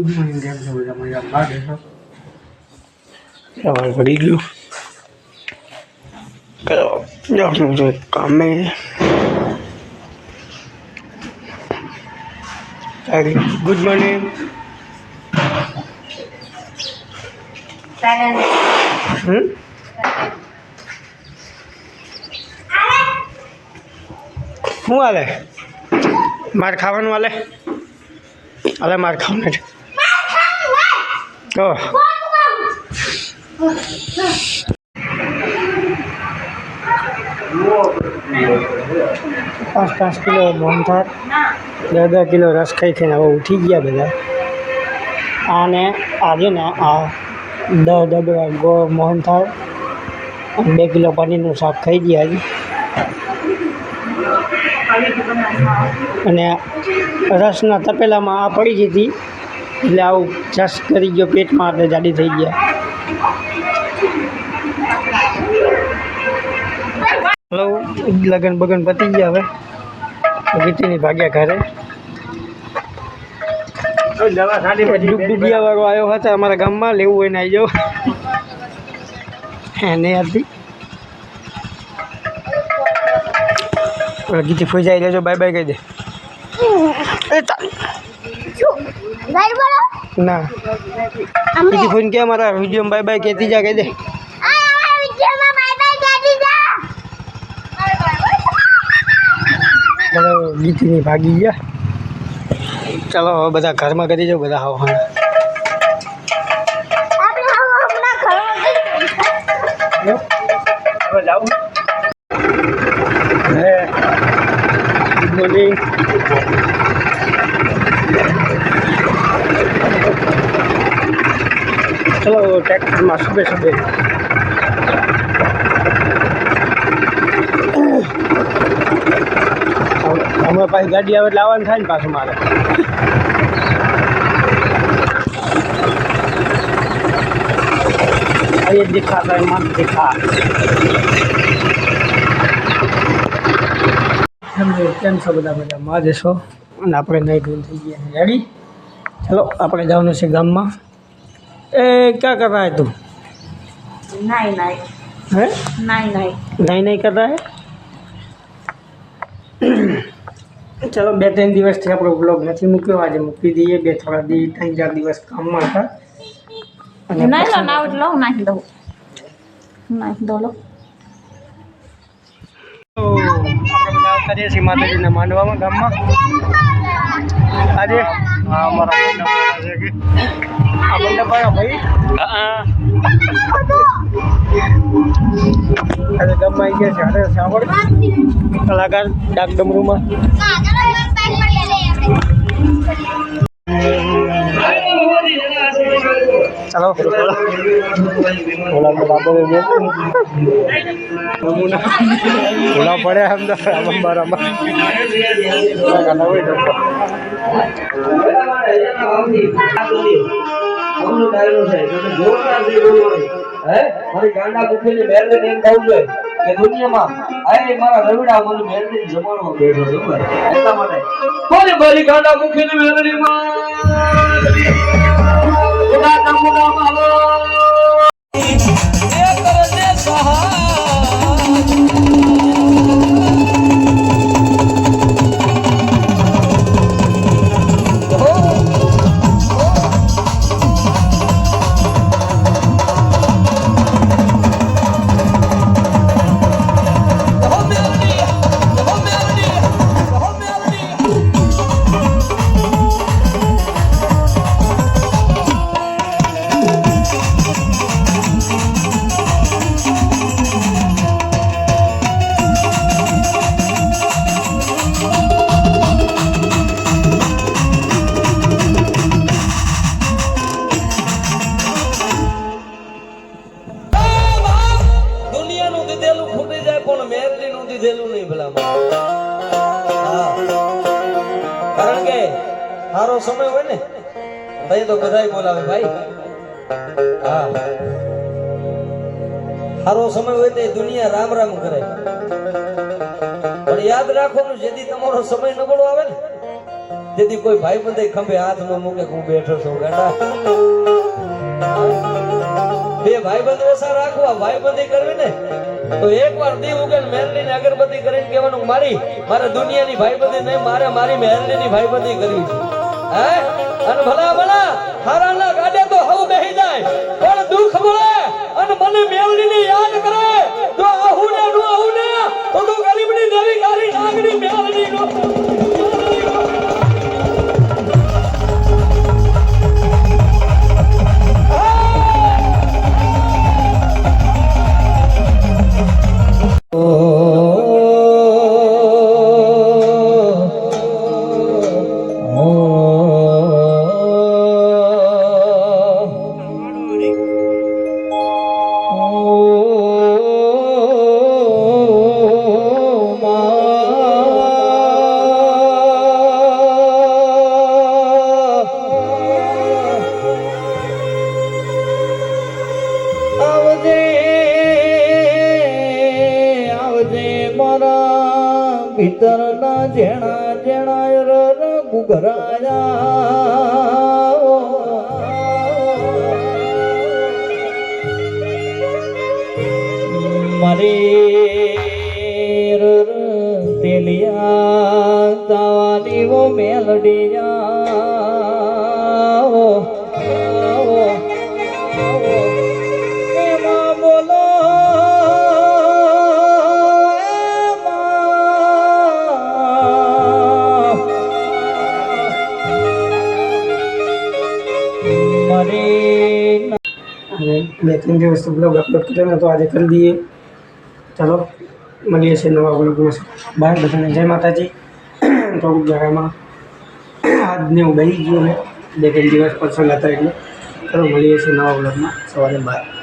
બધા મજા લાગે છે સવાર પડી ગયું. કરો જવાનું છે કામે. ગુડ મોર્નિંગ હમ? શું હાલે? માર ખાવાનું હાલે? હાલે માર ખાવાનું પાંચ પાંચ કિલો મોહનથાળ દસ દસ કિલો રસ ખાઈ ખાઈને હવે ઉઠી ગયા બધા. આને આજે ને આ દસ ડબલા ગો મોહનથાળ બે કિલો પનીરનું શાક ખાઈ ગયા આજે અને રસના તપેલામાં આ પડી જતી. એટલે આવું જસ કરી ગયો, પેટમાં એટલે જાડી થઈ ગયા. હલો લગન બગન પતી ગયા હવે. ગીતીની ભાગ્યા ઘરે. દવા ખાલી ડુબડુબિયા વાળો આવ્યો હતો અમારા ગામમાં, લેવું હોય ને આવી જાઓ. એને હતી ગીતી ફોઈ જાય, લેજો, બાય બાય કહી દે. એ તા- ના. ગીતી ફોન કે અમારા વીડિયો બાય બાય કહેતી જા કહી દે. ચાલો ગીતીની ભાગી ગયા. ચાલો હવે બધા ઘરમાં કરી જાઓ બધા હાવ ગુડ મોર્નિંગ ચલો, ટ્રેક્ટરમાં શુભે સુબે હમણાં પાછી ગાડી આવે એટલે આવવાનું થાય ને પાછું મારે. અહીં દિખા કેમ છો? બધા બધા માં જશો અને આપણે નહીં ધૂન થઈ ગયા રેડી ચલો, આપણે જવાનું છે ગામમાં. એ ક્યાં કર રહા હે તું नहीं नहीं હે नहीं नहीं નહીં નહીં કર રહા હે ચલો બે ત્રણ દિવસથી આપણો બ્લોગ નથી મૂક્યો આજે મૂકી દઈએ બે થોડા દી ત્રણ ચાર દિવસ કામમાં હતા અને नहीं लो પછી- ना लो नहीं दो नहीं दो लो તો આપણે બધા કરીએ છીએ માતાજીના માંડવામાં ગામમાં આજે હા અમારા મંડપ છે કે આ મંડપ આવ્યો ભાઈ આજે ગામમાં આવી ગયા છે અરે મારી ઓલા પડે મહેરબાની એમ કહું જોઈએ કે દુનિયામાં આય મારા રવિડા મને મહેરબાની જમાડવા બેઠો છે એટલા માટે. કોને મારી ગાંડા કુખીની મહેરબાની માં ખુદા માલો. ખૂટી જાય નું દીધેલું નહીં ભલા કારણ કે સારો સમય હોય ને ભાઈ તો બધાય બોલાવે ભાઈ. હા. સારો સમય હોય તો દુનિયા રામ રામ કરે. પણ યાદ રાખવાનું, જેથી તમારો સમય નબળો આવે ને, તેથી કોઈ ભાઈ બંધ ખંભે હાથ ન મૂકે હું બેઠો છું, ગાડા. બે ભાઈબંધ ઓછા રાખવા ભાઈબંધી કરવી ને તો એકવાર દીવ ઉગન ને અગરબત્તી કરીને કહેવાનું મારી, મારે દુનિયાની ભાઈબંધી નહીં, મારે મારી મેરલી ની ભાઈબંધી કરવી હે? અને ભલા ભલા હારાના ભીતરના જેણા જેણા રર ગુગરાયા. મારી તેલિયા તારી મેલડિયા. બે ત્રણ દિવસ બ્લોગ અપલોડ કર્યો ને તો આજે કરી દઈએ. ચાલો, મળીએ છીએ નવા બ્લોગમાં બાય બધાને. જય માતાજી. થોડુંક ઘરમાં આજને હું ગઈ ગયો ને બે ત્રણ દિવસ પસંદ હતા એટલે ચાલો, મળીએ છીએ નવા બ્લોગમાં સવારે બાય.